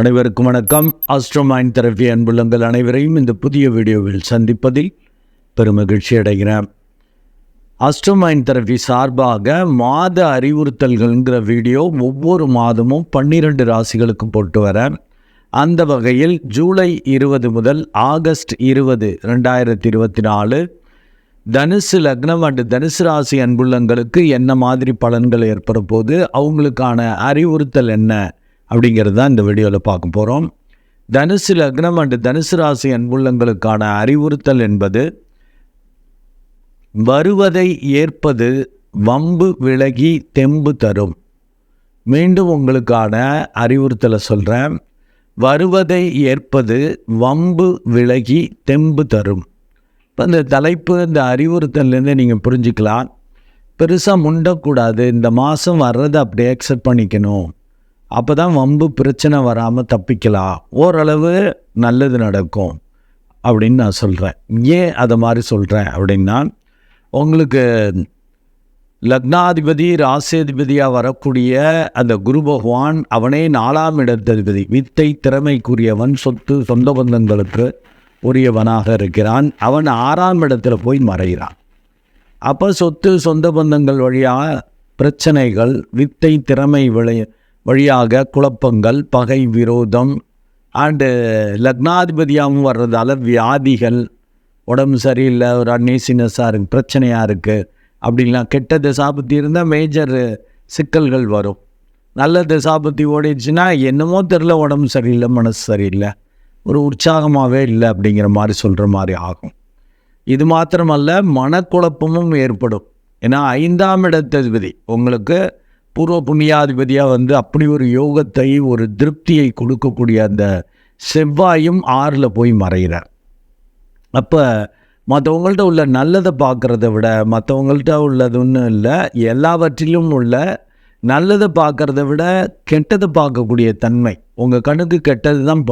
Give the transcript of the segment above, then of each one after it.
அனைவருக்கும் வணக்கம். ஆஸ்ட்ரோமைன் தெரப்பி அன்புள்ளங்கள் அனைவரையும் இந்த புதிய வீடியோவில் சந்திப்பதில் பெருமகிழ்ச்சி அடைகிறேன். ஆஸ்ட்ரோமைன் தெரப்பி சார்பாக மாத அறிவுறுத்தல்கள்ங்கிற வீடியோ ஒவ்வொரு மாதமும் பன்னிரண்டு ராசிகளுக்கும் போட்டு வரேன். அந்த வகையில் ஜூலை இருபது முதல் ஆகஸ்ட் இருபது ரெண்டாயிரத்தி இருபத்தி நாலு தனுசு லக்னம் அண்டு தனுசு ராசி அன்புள்ளங்களுக்கு என்ன மாதிரி பலன்கள் ஏற்பட போது அவங்களுக்கான அறிவுறுத்தல் என்ன? அப்படிங்கிறது தான் இந்த வீடியோவில் பார்க்க போகிறோம் தனுசு லக்னம் அண்டு தனுசு ராசி அன்புள்ளங்களுக்கான அறிவுறுத்தல் என்பது வருவதை ஏற்பது வம்பு விலகி தெம்பு தரும். மீண்டும் உங்களுக்கான அறிவுறுத்தலை சொல்கிறேன் வருவதை ஏற்பது வம்பு விலகி தெம்பு தரும். இப்போ இந்த தலைப்பு இந்த அறிவுறுத்தல்லேருந்து நீங்கள் புரிஞ்சுக்கலாம். பெருசாக முண்டக்கூடாது. இந்த மாதம் வர்றதை அப்படியே அக்செப்ட் பண்ணிக்கணும். அப்போ தான் வம்பு பிரச்சனை வராமல் தப்பிக்கலாம். ஓரளவு நல்லது நடக்கும் அப்படின்னு நான் சொல்கிறேன் ஏன் அதை மாதிரி சொல்கிறேன் அப்படின்னா உங்களுக்கு லக்னாதிபதி ராசியாதிபதியாக வரக்கூடிய அந்த குரு பகவான் அவனே நாலாம் இடத்ததிபதி. வித்தை திறமைக்குரியவன் சொத்து சொந்த பந்தங்களுக்கு உரியவனாக இருக்கிறான். அவன் ஆறாம் இடத்துல போய் மறைகிறான். அப்போ சொத்து சொந்த பந்தங்கள் வழியாக பிரச்சனைகள் வித்தை திறமை விளை வழியாக குழப்பங்கள் பகை விரோதம். அண்டு லக்னாதிபதியாகவும் வர்றதால வியாதிகள் உடம்பு சரியில்லை ஒரு அன்னேசினஸாக இருக்குது பிரச்சனையாக இருக்குது அப்படின்லாம் கெட்ட திசாபத்தி இருந்தால் மேஜர் சிக்கல்கள் வரும். நல்ல திசாபத்தி ஓடிடுச்சுன்னா என்னமோ தெரில உடம்பு சரியில்லை மனசு சரியில்லை. ஒரு உற்சாகமாகவே இல்லை அப்படிங்கிற மாதிரி சொல்கிற மாதிரி ஆகும். இது மாத்திரமல்ல மனக்குழப்பமும் ஏற்படும். ஏன்னா ஐந்தாம் இடத்ததிபதி உங்களுக்கு பூர்வ புண்ணியாதிபதியாக வந்து அப்படி ஒரு யோகத்தை ஒரு திருப்தியை கொடுக்கக்கூடிய அந்த செவ்வாயும் ஆறில் போய் மறைகிறார். அப்போ மற்றவங்கள்ட்ட உள்ள நல்லதை பார்க்குறத விட மற்றவங்கள்ட்ட உள்ளது ஒன்றும் இல்லை எல்லாவற்றிலும் உள்ள நல்லதை பார்க்குறத விட கெட்டதை பார்க்கக்கூடிய தன்மை. உங்கள் கண்ணுக்கு கெட்டது தான்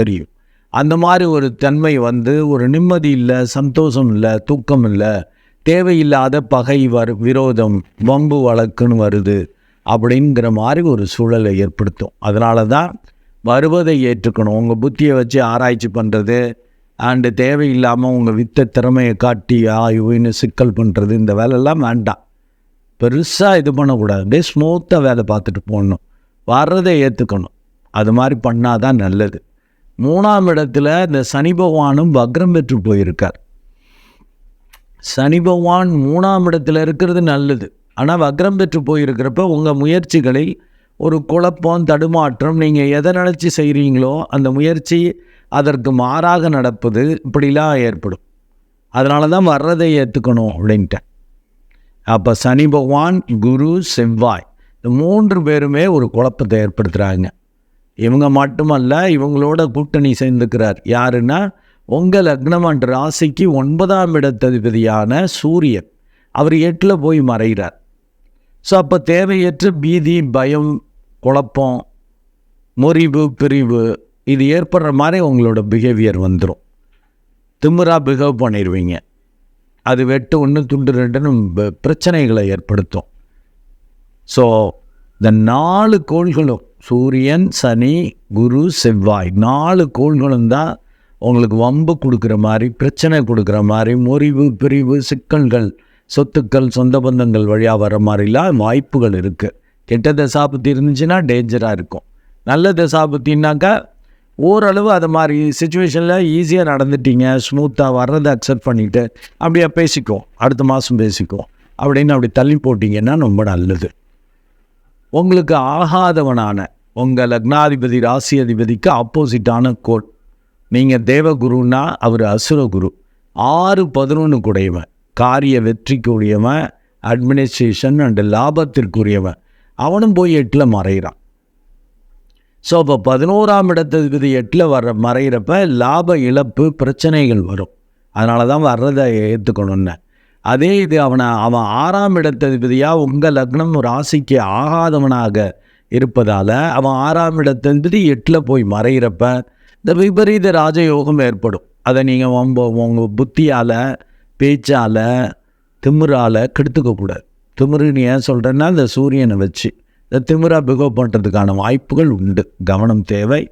தெரியும். அந்த மாதிரி ஒரு தன்மை வந்து ஒரு நிம்மதி இல்லை சந்தோஷம் இல்லை தூக்கம் இல்லை தேவையில்லாத பகை வரு விரோதம் வம்பு வழக்குன்னு வருது. அப்படிங்கிற மாதிரி ஒரு சூழலை ஏற்படுத்தும். அதனால தான் வருவதை ஏற்றுக்கணும். உங்கள் புத்தியை வச்சு ஆராய்ச்சி பண்ணுறது அண்டு தேவையில்லாமல் உங்கள் வித்த திறமையை காட்டி ஆய்வுன்னு சிக்கல் பண்ணுறது இந்த வேலையெல்லாம் வேண்டாம். பெருசாக இது பண்ணக்கூடாது. அப்படியே ஸ்மூத்தாக வேலை பார்த்துட்டு போடணும் வர்றதை ஏற்றுக்கணும் அது மாதிரி பண்ணால் தான் நல்லது. மூணாம் இடத்துல இந்த சனி பகவானும் வக்ரம் பெற்று போயிருக்கார். சனி பகவான் மூணாம் இடத்துல இருக்கிறது நல்லது. ஆனால் வக்ரம் பெற்று போயிருக்கிறப்ப உங்கள் முயற்சிகளை ஒரு குழப்பம் தடுமாற்றம் நீங்கள் எதை நினச்சி செய்கிறீங்களோ அந்த முயற்சி அதற்கு மாறாக நடப்பது இப்படிலாம் ஏற்படும். அதனால தான் வர்றதை ஏற்றுக்கணும் அப்படின்ட்டேன் அப்போ சனி பகவான் குரு செவ்வாய் இந்த மூன்று பேருமே ஒரு குழப்பத்தை ஏற்படுத்துகிறாங்க இவங்க மட்டுமல்ல இவங்களோட கூட்டணி சேர்ந்துக்கிறார். யாருன்னா உங்கள் லக்னம் அண்ட் ராசிக்கு ஒன்பதாம் இடத்ததிபதியான சூரியன். அவர் எட்டில் போய் மறைகிறார். ஸோ அப்போ தேவையற்ற பீதி பயம் குழப்பம் முறிவு பிரிவு இது ஏற்படுற மாதிரி உங்களோட பிஹேவியர் வந்துடும் திமுறா பிஹேவ் பண்ணிடுவீங்க அது வெட்டு ஒன்று துண்டு ரெண்டுன்னு ப- பிரச்சனைகளை ஏற்படுத்தும். ஸோ இந்த நாலு கோள்களும் சூரியன் சனி குரு செவ்வாய் நாலு கோள்களும் தான் உங்களுக்கு வம்பு கொடுக்குற மாதிரி பிரச்சனை கொடுக்குற மாதிரி முறிவு பிரிவு சிக்கல்கள் சொத்துக்கள் சொந்த பந்தங்கள் வழியாக வர மாதிரிலாம் வாய்ப்புகள் இருக்குது கெட்ட தசாபத்தி இருந்துச்சுன்னா டேஞ்சராக இருக்கும். நல்ல தசாபத்தின்னாக்கா ஓரளவு அது மாதிரி சுச்சுவேஷனில் ஈஸியாக நடந்துட்டீங்க ஸ்மூத்தாக வர்றதை அக்செப்ட் பண்ணிவிட்டு அப்படியே பேசிக்குவோம் அடுத்த மாதம் பேசிக்குவோம் அப்படின்னு அப்படி தள்ளி போட்டிங்கன்னா ரொம்ப நல்லது. உங்களுக்கு ஆகாதவனான உங்கள் லக்னாதிபதி ராசி அதிபதிக்கு ஆப்போசிட்டான கோட். நீங்கள் தேவகுருன்னா அவர் அசுரகுரு. ஆறு பதினொன்று குடையவன். காரிய வெற்றிக்குரியவன் அட்மினிஸ்ட்ரேஷன் அண்டு லாபத்திற்குரியவன். அவனும் போய் எட்டில் மறைகிறான். ஸோ அப்போ பதினோராம் இடத்ததிபதி எட்டில் வர மறைகிறப்ப லாப இழப்பு பிரச்சனைகள் வரும். அதனால தான் வர்றதை ஏற்றுக்கணும்னு அதே இது அவனை அவன் ஆறாம் இடத்ததிபதியாக உங்கள் லக்னம் ராசிக்கு ஆகாதவனாக இருப்பதால் அவன் ஆறாம் இடத்ததிபதி எட்டில் போய் மறைகிறப்ப இந்த விபரீத ராஜயோகம் ஏற்படும். அதை நீங்கள் உங்கள் புத்தியால் பேச்சால் திமிரால் கெடுத்துக்கக்கூடாது திமிருன்னு ஏன் சொல்கிறேன்னா இந்த சூரியனை வச்சு. இந்த திமிராக பிகவ் பண்ணுறதுக்கான வாய்ப்புகள் உண்டு. கவனம் தேவை.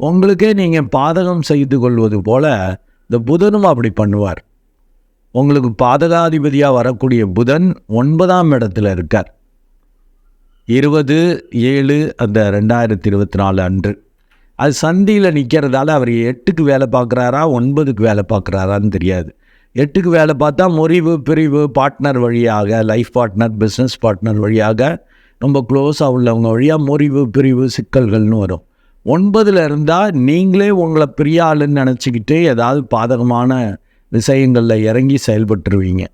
உங்களுக்கே நீங்கள் பாதகம் செய்து கொள்வது போல் இந்த புதனும் அப்படி பண்ணுவார். உங்களுக்கு பாதகாதிபதியாக வரக்கூடிய புதன் ஒன்பதாம் இடத்துல இருக்கார். இருபது ஏழு அந்த ரெண்டாயிரத்தி இருபத்தி நாலு அன்று. அது சந்தியில் நிற்கிறதால அவர் எட்டுக்கு வேலை பார்க்குறாரா ஒன்பதுக்கு வேலை பார்க்குறாரான்னு தெரியாது. எட்டுக்கு வேலை பார்த்தா முறிவு பிரிவு பார்ட்னர் வழியாக லைஃப் பார்ட்னர் பிஸ்னஸ் பார்ட்னர் வழியாக ரொம்ப க்ளோஸாக உள்ளவங்க வழியாக முறிவு பிரிவு சிக்கல்கள்னு வரும். ஒன்பதில் இருந்தால் நீங்களே உங்களை பெரிய ஆளுன்னு நினச்சிக்கிட்டு ஏதாவது பாதகமான விஷயங்களில் இறங்கி செயல்பட்டுருவீங்க.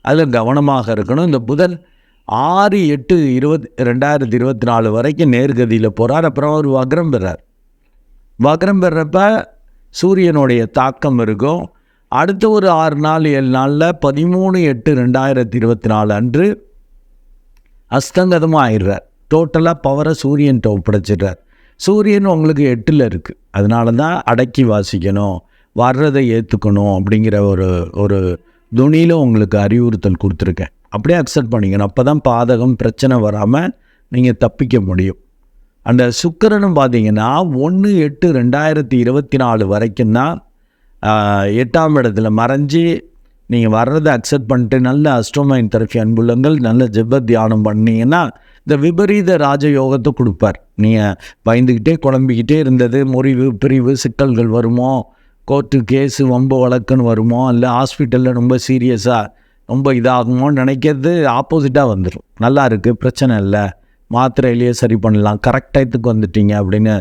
அதில் கவனமாக இருக்கணும். இந்த புதன் ஆறு எட்டு இருபத் ரெண்டாயிரத்தி இருபத்தி நாலு வரைக்கும் நேர்கதியில் போகிறார் அப்புறம் அவர் வக்ரம் பெறார். வக்ரம் பெறப்ப சூரியனுடைய தாக்கம் இருக்கும். அடுத்த ஒரு ஆறு நாள் ஏழு நாளில் பதிமூணு எட்டு ரெண்டாயிரத்தி இருபத்தி நாலு அன்று அஸ்தங்கதமாக ஆயிடுறார். டோட்டலாக பவரை சூரியன் ஒப்படைச்சிடுறார் சூரியன் உங்களுக்கு எட்டில் இருக்குது அதனால தான் அடக்கி வாசிக்கணும் வர்றதை ஏற்றுக்கணும் அப்படிங்கிற ஒரு ஒரு துணியில் உங்களுக்கு அறிவுறுத்தல் கொடுத்துருக்கேன். அப்படியே அக்செப்ட் பண்ணிக்கணும். அப்போ தான் பாதகம் பிரச்சனை வராமல் நீங்கள் தப்பிக்க முடியும். அந்த சுக்கரனும் பார்த்தீங்கன்னா ஒன்று எட்டு ரெண்டாயிரத்தி இருபத்தி நாலு வரைக்கும் தான் எட்டாம் இடத்துல மறைஞ்சி நீங்கள் வர்றதை அக்செப்ட் பண்ணிட்டு நல்ல அஸ்ட்ரோமைன் தெரப்பி அன்புள்ளங்கள் நல்ல ஜெப தியானம் பண்ணீங்கன்னா இந்த விபரீத ராஜயோகத்தை கொடுப்பார். நீங்கள் பயந்துக்கிட்டே குழம்பிக்கிட்டே இருந்தது முறிவு பிரிவு சிக்கல்கள் வருமோ? கோர்ட்டு கேஸு வம்பு வழக்குன்னு வருமோ? இல்லை ஹாஸ்பிட்டலில் ரொம்ப சீரியஸாக ரொம்ப இதாகுமோன்னு நினைக்கிறது ஆப்போசிட்டாக வந்துடும் நல்லா இருக்குது பிரச்சனை இல்லை. மாத்திரையிலேயே சரி பண்ணலாம். கரெக்ட் டயத்துக்கு வந்துட்டீங்க அப்படின்னு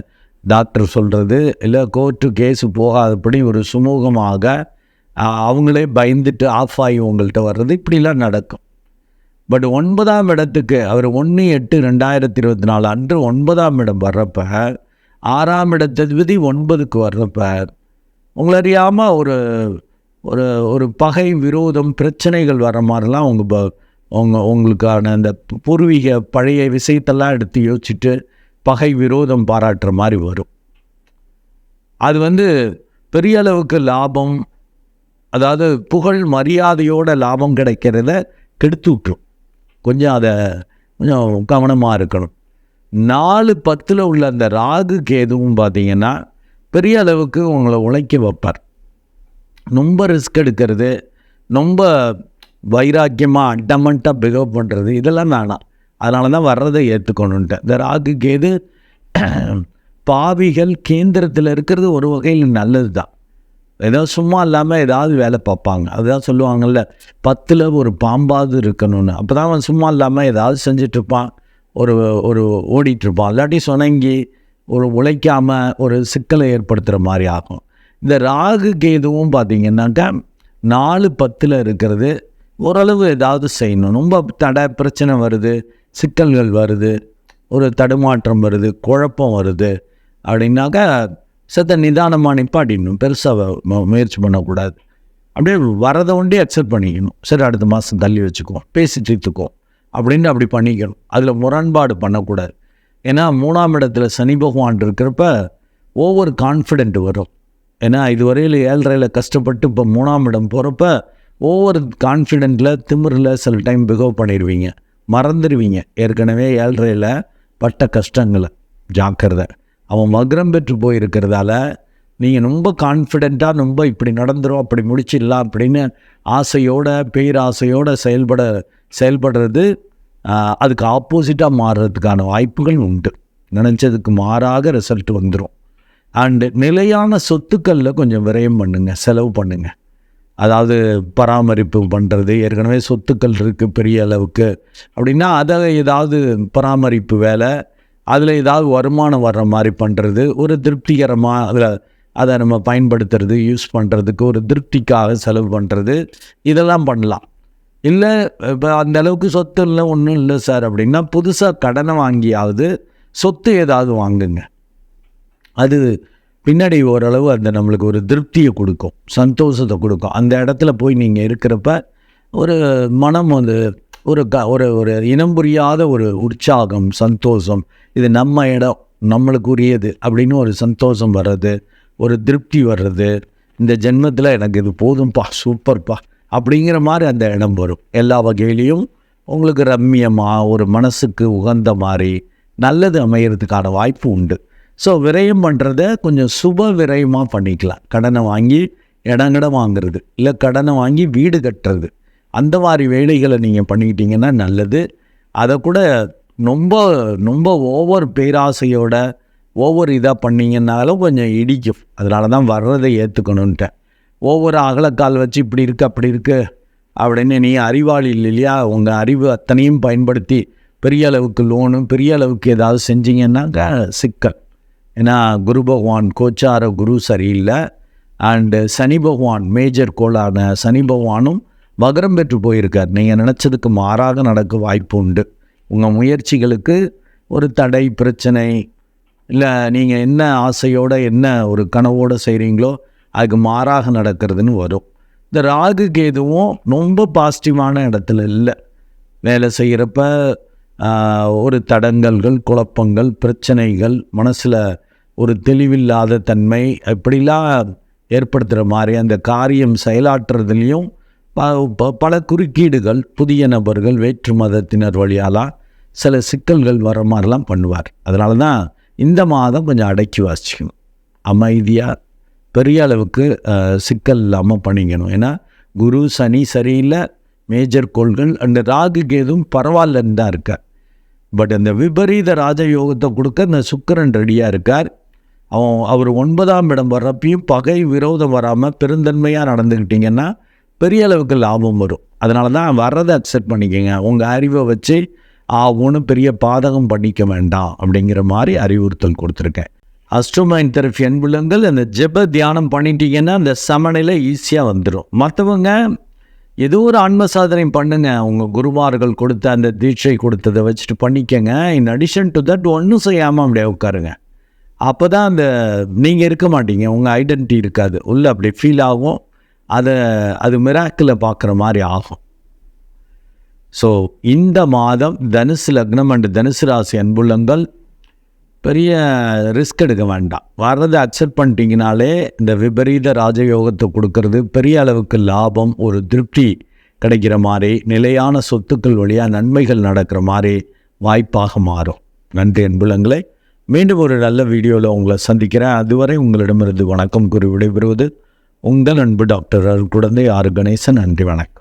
டாக்டர் சொல்கிறது இல்லை கோர்ட்டு கேஸு போகாதபடி ஒரு சுமூகமாக அவங்களே பயந்துட்டு ஆஃப் ஆகி உங்கள்கிட்ட வர்றது இப்படிலாம் நடக்கும். பட் ஒன்பதாம் இடத்துக்கு அவர் ஒன்று எட்டு ரெண்டாயிரத்தி இருபத்தி நாலு அன்று ஒன்பதாம் இடம் வர்றப்ப ஆறாம் இடத்ததிபதி ஒன்பதுக்கு வர்றப்ப உங்களை அறியாமல் ஒரு ஒரு ஒரு பகை விரோதம் பிரச்சனைகள் வர மாதிரிலாம் உங்கள் ப உங்கள் உங்களுக்கான அந்த பூர்வீக பழைய விஷயத்தெல்லாம் எடுத்து யோசிச்சுட்டு பகை விரோதம் பாராட்டுற மாதிரி வரும். அது வந்து பெரிய அளவுக்கு லாபம் அதாவது புகழ் மரியாதையோட லாபம் கிடைக்கிறத கெடுத்து விட்டுரும் கொஞ்சம் அதை கொஞ்சம் கவனமாக இருக்கணும். நாலு பத்தில் உள்ள அந்த ராகு கேதுவும் பார்த்தீங்கன்னா பெரிய அளவுக்கு உங்களை உழைக்க வைப்பார். ரொம்ப ரிஸ்க் எடுக்கிறது ரொம்ப வைராக்கியமாக அட்டமெண்ட்டாக பிஹேவ் பண்ணுறது இதெல்லாம் வேணாம். அதனால தான் வர்றதை ஏற்றுக்கணுன்ட்டு இந்த ராகு கேது பாவிகள் கேந்திரத்தில் இருக்கிறது ஒரு வகையில் நல்லது தான் ஏதோ சும்மா இல்லாமல் ஏதாவது வேலை பார்ப்பாங்க. அதுதான் சொல்லுவாங்கள்ல பத்தில் ஒரு பாம்பாவது இருக்கணும்னு. அப்போ தான் அவன் சும்மா இல்லாமல் ஏதாவது செஞ்சிட்ருப்பான். ஒரு ஒரு ஓடிட்டுருப்பான் இல்லாட்டி சொனங்கி ஒரு உழைக்காமல் ஒரு சிக்கலை ஏற்படுத்துகிற மாதிரி ஆகும். இந்த ராகு கேதுவும் பார்த்திங்கன்னாக்கா நாலு பத்தில் இருக்கிறது ஓரளவு ஏதாவது செய்யணும். ரொம்ப தடை பிரச்சனை வருது. சிக்கல்கள் வருது ஒரு தடுமாற்றம் வருது குழப்பம் வருது அப்படின்னாக்கா சத்த நிதானமாக நிப்பாட்டிடணும். பெருசாக முயற்சி பண்ணக்கூடாது. அப்படியே வரதை ஒன்றே அக்செப்ட் பண்ணிக்கணும். சரி அடுத்த மாதம் தள்ளி வச்சுக்குவோம் பேசி தீர்த்துக்குவோம் அப்படின்னு அப்படி பண்ணிக்கணும். அதில் முரண்பாடு பண்ணக்கூடாது. ஏன்னா மூணாம் இடத்துல சனி பகவான் இருக்கிறப்ப ஓவர் கான்ஃபிடென்ட் வரும். ஏன்னா இதுவரையில் ஏழ்றையில் கஷ்டப்பட்டு இப்போ மூணாம் இடம் போகிறப்ப ஓவர் கான்ஃபிடென்ட்டில் திமிரில் சில டைம் பிகவ் பண்ணிடுவீங்க. மறந்துடுவீங்க. ஏற்கனவே ஏழ்றையில் பட்ட கஷ்டங்களை. ஜாக்கிரதை. அவன் மகரம் பெற்று போயிருக்கிறதால நீங்கள் ரொம்ப கான்ஃபிடெண்ட்டாக ரொம்ப இப்படி நடந்துடும் அப்படி முடிச்சிடலாம் அப்படின்னு ஆசையோட பேராசையோட செயல்பட செயல்படுறது அதுக்கு ஆப்போசிட்டாக மாறுறதுக்கான வாய்ப்புகள் உண்டு. நினச்சதுக்கு மாறாக ரிசல்ட் வந்துடும் அண்டு நிலையான சொத்துக்களில் கொஞ்சம் விரயம் பண்ணுங்கள் செலவு பண்ணுங்கள் அதாவது பராமரிப்பு பண்ணுறது ஏற்கனவே சொத்துக்கள் இருக்குது பெரிய அளவுக்கு. அப்படின்னா அதை ஏதாவது பராமரிப்பு வேலை அதில் ஏதாவது வருமானம் வர்ற மாதிரி பண்ணுறது ஒரு திருப்திகரமாக அதில் அதை நம்ம பயன்படுத்துறது யூஸ் பண்ணுறதுக்கு ஒரு திருப்திக்காக செலவு பண்ணுறது இதெல்லாம் பண்ணலாம். இல்லை இப்போ அந்த அளவுக்கு சொத்து இல்லை ஒன்றும் இல்லை சார் அப்படின்னா புதுசாக கடனை வாங்கியாவது சொத்து ஏதாவது வாங்குங்க. அது பின்னாடி ஓரளவு அந்த நம்மளுக்கு ஒரு திருப்தியை கொடுக்கும் சந்தோஷத்தை கொடுக்கும். அந்த இடத்துல போய் நீங்கள் இருக்கிறப்ப ஒரு மனம் வந்து ஒரு க ஒரு ஒரு இனம் புரியாத ஒரு உற்சாகம் சந்தோஷம். இது நம்ம இடம் நம்மளுக்கு உரியது அப்படின்னு ஒரு சந்தோஷம் வர்றது ஒரு திருப்தி வர்றது. இந்த ஜென்மத்தில் எனக்கு இது போதும்ப்பா சூப்பர்ப்பா அப்படிங்கிற மாதிரி அந்த இடம் வரும். எல்லா வகையிலையும் உங்களுக்கு ரம்மியமாக ஒரு மனசுக்கு உகந்த மாதிரி நல்லது அமையிறதுக்கான வாய்ப்பு உண்டு. ஸோ விரயம் பண்ணுறத கொஞ்சம் சுப விரயமாக பண்ணிக்கலாம். கடனை வாங்கி இடங்கடை வாங்குறது இல்லை கடனை வாங்கி வீடு கட்டுறது. அந்த மாதிரி வேலைகளை நீங்கள் பண்ணிக்கிட்டீங்கன்னா நல்லது. அதை கூட ரொம்ப ரொம்ப ஓவர் பேராசையோட ஒவ்வொரு இதாக பண்ணீங்கன்னாலும் கொஞ்சம் இடிக்கும். அதனால தான் வர்றதை ஏற்றுக்கணுன்ட்டேன் ஒவ்வொரு அகலக்கால் வச்சு இப்படி இருக்கு அப்படி இருக்கு அப்படின்னு நீ அறிவாளி இல்லை இல்லையா? உங்கள் அறிவு அத்தனையும் பயன்படுத்தி பெரிய அளவுக்கு லோனு பெரிய அளவுக்கு ஏதாவது செஞ்சீங்கன்னாக்கா சிக்கல். ஏன்னா குரு பகவான் கோச்சார குரு சரியில்லை. அண்டு சனி பகவான் மேஜர் கோளான சனி பகவானும் வகரம் பெற்று போயிருக்கார். நீங்கள் நினச்சதுக்கு மாறாக நடக்க வாய்ப்பு உண்டு. உங்கள் முயற்சிகளுக்கு ஒரு தடை பிரச்சனை இல்லை நீங்கள் என்ன ஆசையோடு என்ன ஒரு கனவோடு செய்கிறீங்களோ அதுக்கு மாறாக நடக்கிறதுன்னு வரும். இந்த ராகு கேதுவும் ரொம்ப பாசிட்டிவான இடத்துல இல்லை. வேலை செய்கிறப்ப ஒரு தடங்கல்கள் குழப்பங்கள் பிரச்சனைகள் மனசில் ஒரு தெளிவில்லாத தன்மை இப்படிலாம் ஏற்படுத்துகிற மாதிரி அந்த காரியம் செயலாற்றுறதுலேயும் ப ப- பல குறுக்கீடுகள் புதிய நபர்கள் வேற்று மதத்தினர் வழியாலாம் சில சிக்கல்கள் வர மாதிரிலாம் பண்ணுவார். அதனால தான் இந்த மாதம் கொஞ்சம் அடக்கி வாசிக்கணும். அமைதியாக பெரிய அளவுக்கு சிக்கல் இல்லாமல் பண்ணிக்கணும். ஏன்னா குரு சனி சரியில்லை மேஜர் கோள்கள் அந்த ராகு கேதும் பரவாயில்லன்னு தான் இருக்கார். பட் அந்த விபரீத ராஜயோகத்தை கொடுக்க இந்த சுக்கிரன் ரெடியாக இருக்கார். அவன் அவர் ஒன்பதாம் இடம் வர்றப்பையும் பகை விரோதம் வராமல் பெருந்தன்மையாக நடந்துக்கிட்டிங்கன்னா பெரிய அளவுக்கு லாபம் வரும். அதனால தான் வர்றதை அக்செப்ட் பண்ணிக்கோங்க. உங்கள் அறிவை வச்சு ஆ பெரிய பாதகம் பண்ணிக்க வேண்டாம் அப்படிங்கிற மாதிரி அறிவுறுத்தல் கொடுத்துருக்கேன். அஸ்ட்ரோமைன் தெரப்பி அன்புலங்கள் அந்த ஜெப தியானம் பண்ணிட்டீங்கன்னா அந்த சமநிலை ஈஸியாக வந்துடும் மற்றவங்க ஏதோ ஒரு ஆன்ம சாதனை பண்ணுங்க. உங்கள் குருமார்கள் கொடுத்த அந்த தீட்சை கொடுத்ததை வச்சுட்டு பண்ணிக்கங்க. இன் அடிஷன் டு தட் ஒன்றும் செய்யாமல் அப்படியே உட்காருங்க. அப்போ தான் அந்த நீங்கள் இருக்க மாட்டீங்க. உங்கள் ஐடென்டிட்டி இருக்காது. உள்ள அப்படி ஃபீல் ஆகும். அதை அது மிராக்கில் பார்க்குற மாதிரி ஆகும். ஸோ இந்த மாதம் தனுசு லக்னம் அண்டு தனுசு ராசி அன்புள்ளங்கள் பெரிய ரிஸ்க் எடுக்க வேண்டாம். வர்றதை அக்செப்ட் பண்ணிட்டீங்கனாலே இந்த விபரீத ராஜயோகத்தை கொடுக்கறது பெரிய அளவுக்கு லாபம் ஒரு திருப்தி கிடைக்கிற மாதிரி நிலையான சொத்துக்கள் வழியாக நன்மைகள் நடக்கிற மாதிரி வாய்ப்பாக மாறும். நன்றி அன்புலங்களை மீண்டும் ஒரு நல்ல வீடியோவில் உங்களை சந்திக்கிறேன். அதுவரை உங்களிடமிருந்து வணக்கம் கூறி விடைபெறுவது உங்கள் அன்பு டாக்டர் அருள் குழந்தை ஆறு கணேசன். நன்றி வணக்கம்.